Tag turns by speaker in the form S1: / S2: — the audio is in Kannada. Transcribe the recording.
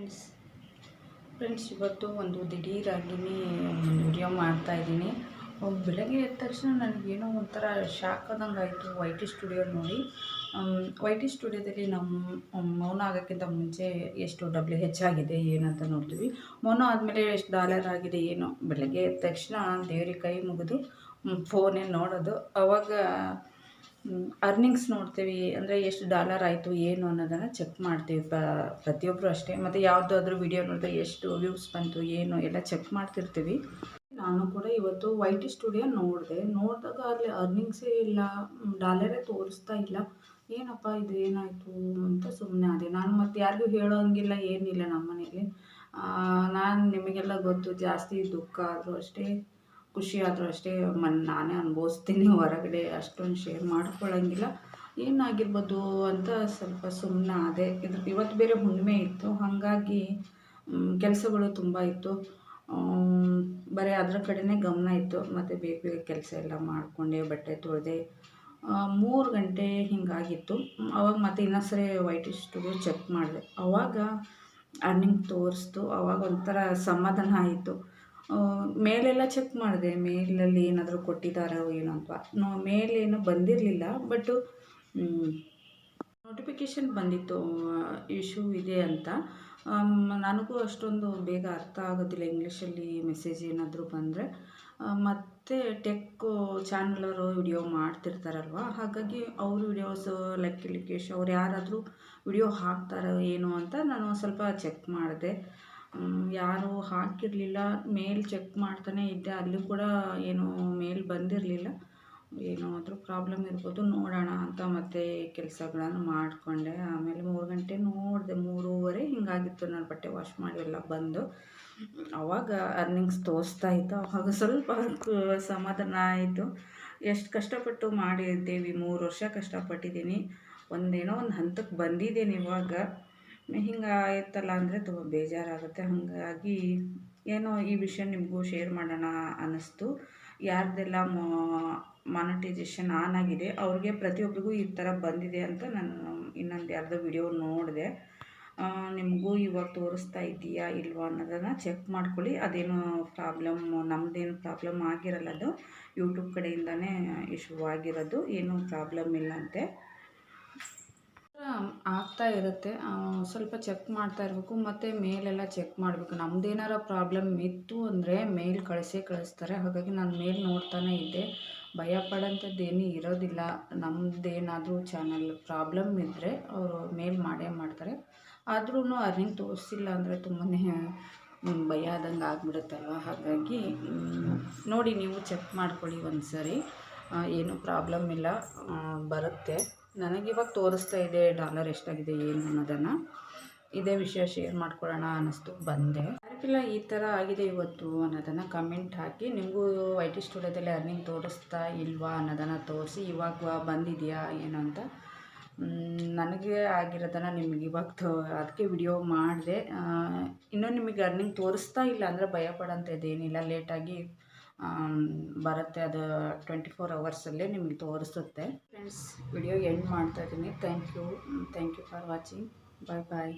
S1: ಫ್ರೆಂಡ್ಸ್ ಫ್ರೆಂಡ್ಸ್ ಇವತ್ತು ಒಂದು ದಿಢೀರಾಗಿನೇ ವಿಡಿಯೋ ಮಾಡ್ತಾ ಇದ್ದೀನಿ. ಬೆಳಗ್ಗೆ ಎದ್ದ ತಕ್ಷಣ ನನಗೇನೋ ಒಂಥರ ಶಾಕ್ ಆದಂಗೆ ಆಯಿತು ವೈ ಟಿ ಸ್ಟುಡಿಯೋ ನೋಡಿ. ವೈ ಟಿ ಸ್ಟುಡಿಯೋದಲ್ಲಿ ನಮ್ಮ ಮೌನ ಆಗೋಕ್ಕಿಂತ ಮುಂಚೆ ಎಷ್ಟು ಡಬ್ಲ್ಯೂ ಹೆಚ್ಚಾಗಿದೆ ಏನಂತ ನೋಡ್ತೀವಿ. ಮೌನ ಆದಮೇಲೆ ಎಷ್ಟು ಡಾಲರ್ ಆಗಿದೆ, ಏನೋ, ಬೆಳಗ್ಗೆ ಎದ್ದ ತಕ್ಷಣ ದೇವ್ರಿಗೆ ಕೈ ಮುಗಿದು ಫೋನೇ ನೋಡೋದು. ಅವಾಗ ಅರ್ನಿಂಗ್ಸ್ ನೋಡ್ತೀವಿ, ಅಂದರೆ ಎಷ್ಟು ಡಾಲರ್ ಆಯಿತು, ಏನು ಅನ್ನೋದನ್ನು ಚೆಕ್ ಮಾಡ್ತೀವಿ ಪ್ರತಿಯೊಬ್ಬರು ಅಷ್ಟೇ. ಮತ್ತು ಯಾವುದಾದ್ರೂ ವಿಡಿಯೋ ನೋಡಿದ್ರೆ ಎಷ್ಟು ವ್ಯೂಸ್ ಬಂತು, ಏನು, ಎಲ್ಲ ಚೆಕ್ ಮಾಡ್ತಿರ್ತೀವಿ. ನಾನು ಕೂಡ ಇವತ್ತು ವೈಟ್ ಸ್ಟುಡಿಯೋ ನೋಡಿದೆ. ನೋಡಿದಾಗ ಅಲ್ಲಿ ಅರ್ನಿಂಗ್ಸೇ ಇಲ್ಲ ಡಾಲರೇ ತೋರಿಸ್ತಾ ಇಲ್ಲ. ಏನಪ್ಪ ಇದು ಏನಾಯಿತು ಅಂತ ಸುಮ್ಮನೆ ಆದೆ. ನಾನು ಮತ್ತು ಯಾರಿಗೂ ಹೇಳೋಂಗಿಲ್ಲ ಏನಿಲ್ಲ ನಮ್ಮ ಮನೇಲಿ ನಾನು ನಿಮಗೆಲ್ಲ ಗೊತ್ತು, ಜಾಸ್ತಿ ದುಃಖ ಆದರೂ ಅಷ್ಟೇ. ಖುಷಿ ಆದರೂ ಅಷ್ಟೇ, ಮನ್, ನಾನೇ ಅನುಭವಿಸ್ತೀನಿ, ಹೊರಗಡೆ ಅಷ್ಟೊಂದು ಶೇರ್ ಮಾಡ್ಕೊಳ್ಳೋಂಗಿಲ್ಲ ಏನಾಗಿರ್ಬೋದು ಅಂತ ಸ್ವಲ್ಪ ಸುಮ್ಮನೆ ಅದೇ ಇದ್ರ ಇವತ್ತು ಬೇರೆ ಹುಣ್ಣಿಮೆ ಇತ್ತು. ಹಾಗಾಗಿ ಕೆಲಸಗಳು ತುಂಬ ಇತ್ತು. ಬರೀ ಅದರ ಕಡೆನೇ ಗಮನ ಇತ್ತು. ಮತ್ತು ಬೇಗ ಬೇಗ ಕೆಲಸ ಎಲ್ಲ ಮಾಡಿಕೊಂಡೆ, ಬಟ್ಟೆ ತೊಳೆದೆ. ಮೂರು ಗಂಟೆ ಹಿಂಗಾಗಿತ್ತು. ಅವಾಗ ಮತ್ತೆ ಇನ್ನೊಂದ್ಸರಿ ವೈಟ್ ಸ್ಟುಡಿಯೋ ಚೆಕ್ ಮಾಡಿದೆ. ಅವಾಗ ಅರ್ನಿಂಗ್ ತೋರಿಸ್ತು. ಅವಾಗ ಒಂಥರ ಸಮಾಧಾನ ಆಯಿತು. ಮೇಲೆಲ್ಲ ಚೆಕ್ ಮಾಡಿದೆ, ಮೇಲಲ್ಲಿ ಏನಾದರೂ ಕೊಟ್ಟಿದ್ದಾರೋ ಏನೋ ಅಂತ. ನೋ, ಮೇಲೇನು ಬಂದಿರಲಿಲ್ಲ ಬಟ್ಟು ನೋಟಿಫಿಕೇಷನ್ ಬಂದಿತ್ತು ಇಶ್ಯೂ ಇದೆ ಅಂತ. ನನಗೂ ಅಷ್ಟೊಂದು ಬೇಗ ಅರ್ಥ ಆಗೋದಿಲ್ಲ ಇಂಗ್ಲೀಷಲ್ಲಿ ಮೆಸೇಜ್ ಏನಾದರೂ ಬಂದರೆ. ಮತ್ತು ಟೆಕ್ಕು ಚಾನಲರು ವಿಡಿಯೋ ಮಾಡ್ತಿರ್ತಾರಲ್ವ? ಹಾಗಾಗಿ ಅವ್ರ ವಿಡಿಯೋಸ್ ಲೈಕ್ ಲಿಕೇಶ್ ಅವ್ರು ಯಾರಾದರೂ ವಿಡಿಯೋ ಹಾಕ್ತಾರೋ ಏನೋ ಅಂತ ನಾನು ಸ್ವಲ್ಪ ಚೆಕ್ ಮಾಡಿದೆ. ಯಾರೂ ಹಾಕಿರಲಿಲ್ಲ. ಮೇಲ್ ಚೆಕ್ ಮಾಡ್ತಾನೆ ಇದ್ದೆ. ಅಲ್ಲಿ ಕೂಡ ಏನೂ ಮೇಲ್ ಬಂದಿರಲಿಲ್ಲ. ಏನೋ ಆದರೂ ಪ್ರಾಬ್ಲಮ್ ಇರ್ಬೋದು ನೋಡೋಣ ಅಂತ ಮತ್ತೆ ಕೆಲಸಗಳನ್ನು ಮಾಡಿಕೊಂಡೆ. ಆಮೇಲೆ ಮೂರು ಗಂಟೆ ನೋಡಿದೆ. ಮೂರುವರೆ ಹಿಂಗಾಗಿತ್ತು ನಾನು ಬಟ್ಟೆ ವಾಶ್ ಮಾಡಿ ಎಲ್ಲ ಬಂದು. ಅವಾಗ ಅರ್ನಿಂಗ್ಸ್ ತೋರಿಸ್ತಾ ಇತ್ತು. ಅವಾಗ ಸ್ವಲ್ಪ ಸಮಾಧಾನ ಆಯಿತು. ಎಷ್ಟು ಕಷ್ಟಪಟ್ಟು ಮಾಡಿದ್ದೇವೆ. ಮೂರು ವರ್ಷ ಕಷ್ಟಪಟ್ಟಿದ್ದೀನಿ. ಒಂದೇನೋ ಒಂದು ಹಂತಕ್ಕೆ ಬಂದಿದ್ದೀನಿ ಇವಾಗ. ಹಿಂಗೆ ಆಯ್ತಲ್ಲ ಅಂದರೆ ತುಂಬ ಬೇಜಾರಾಗುತ್ತೆ. ಹಾಗಾಗಿ ಏನೋ ಈ ವಿಷಯ ನಿಮಗೂ ಶೇರ್ ಮಾಡೋಣ ಅನ್ನಿಸ್ತು. ಯಾರ್ದೆಲ್ಲ ಮಾನಿಟೈಸೇಷನ್ ಆನ್ ಆಗಿದೆ, ಅವ್ರಿಗೆ ಪ್ರತಿಯೊಬ್ಬರಿಗೂ ಈ ಥರ ಬಂದಿದೆ ಅಂತ ನಾನು ಇನ್ನೊಂದು ಯಾರ್ದೋ ವಿಡಿಯೋ ನೋಡಿದೆ. ನಿಮಗೂ ಇವಾಗ ತೋರಿಸ್ತಾ ಇದೆಯಾ ಇಲ್ವಾ ಅನ್ನೋದನ್ನು ಚೆಕ್ ಮಾಡ್ಕೊಳ್ಳಿ. ಅದೇನು ಪ್ರಾಬ್ಲಮ್ ನಮ್ಮದೇನು ಪ್ರಾಬ್ಲಮ್ ಆಗಿರಲ್ಲ ಅದು. ಯೂಟ್ಯೂಬ್ ಕಡೆಯಿಂದನೇ ಇಶ್ಯೂ ಆಗಿರೋದು. ಏನೂ ಪ್ರಾಬ್ಲಮ್ ಇಲ್ಲಂತೆ. ಆಗ್ತಾ ಇರುತ್ತೆ. ಸ್ವಲ್ಪ ಚೆಕ್ ಮಾಡ್ತಾ ಇರಬೇಕು, ಮತ್ತು ಮೇಲೆಲ್ಲ ಚೆಕ್ ಮಾಡಬೇಕು. ನಮ್ಮದೇನಾರ ಪ್ರಾಬ್ಲಮ್ ಇತ್ತು ಅಂದರೆ ಮೇಲ್ ಕಳಿಸೇ ಕಳಿಸ್ತಾರೆ. ಹಾಗಾಗಿ ನಾನು ಮೇಲ್ ನೋಡ್ತಾನೆ ಇದ್ದೆ. ಭಯ ಪಡೋಂಥದ್ದೇನೂ ಇರೋದಿಲ್ಲ. ನಮ್ಮದೇನಾದರೂ ಚಾನಲ್ ಪ್ರಾಬ್ಲಮ್ ಇದ್ದರೆ ಅವರು ಮೇಲ್ ಮಾಡೇ ಮಾಡ್ತಾರೆ. ಆದ್ರೂ ಅರ್ನಿಂಗ್ ತೋರಿಸಿಲ್ಲ ಅಂದರೆ ತುಂಬಾ ಭಯ ಆದಂಗೆ ಆಗಿಬಿಡುತ್ತಲ್ವ? ಹಾಗಾಗಿ ನೋಡಿ ನೀವು ಚೆಕ್ ಮಾಡ್ಕೊಳ್ಳಿ ಒಂದು ಸರಿ ಏನೂ ಪ್ರಾಬ್ಲಮ್ ಇಲ್ಲ ಬರುತ್ತೆ. ನನಗಿವಾಗ ತೋರಿಸ್ತಾ ಇದೆ, ಡಾಲರ್ ಎಷ್ಟಾಗಿದೆ, ಏನು ಅನ್ನೋದನ್ನು. ಇದೇ ವಿಷಯ ಶೇರ್ ಮಾಡ್ಕೊಳ್ಳೋಣ ಅನ್ನಿಸ್ತು, ಬಂದೆ. ಯಾರಿಗೆಲ್ಲ ಈ ಥರ ಆಗಿದೆ ಇವತ್ತು ಅನ್ನೋದನ್ನು ಕಮೆಂಟ್ ಹಾಕಿ. ನಿಮಗೂ ಐ ಟಿ ಸ್ಟುಡಿಯೋದಲ್ಲಿ ಅರ್ನಿಂಗ್ ತೋರಿಸ್ತಾ ಇಲ್ವಾ ಅನ್ನೋದನ್ನು ತೋರಿಸಿ, ಇವಾಗ ಬಂದಿದೆಯಾ, ಏನು ಅಂತ. ನನಗೆ ಆಗಿರೋದನ್ನು ನಿಮ್ಗೆ ಇವಾಗ ತೋ, ಅದಕ್ಕೆ ವಿಡಿಯೋ ಮಾಡಿದೆ. ಇನ್ನೂ ನಿಮಗೆ ಅರ್ನಿಂಗ್ ತೋರಿಸ್ತಾ ಇಲ್ಲ ಅಂದರೆ ಭಯ ಪಡೋಂಥದ್ದೇನಿಲ್ಲ ಲೇಟಾಗಿ ಬರುತ್ತೆ ಅದು ಟ್ವೆಂಟಿ ಫೋರ್ ಅವರ್ಸಲ್ಲೇ ನಿಮಗೆ ತೋರಿಸುತ್ತೆ. ಫ್ರೆಂಡ್ಸ್ ವಿಡಿಯೋ ಎಂಡ್ ಮಾಡ್ತಾ ಇದ್ದೀನಿ. Thank you thank you for watching bye bye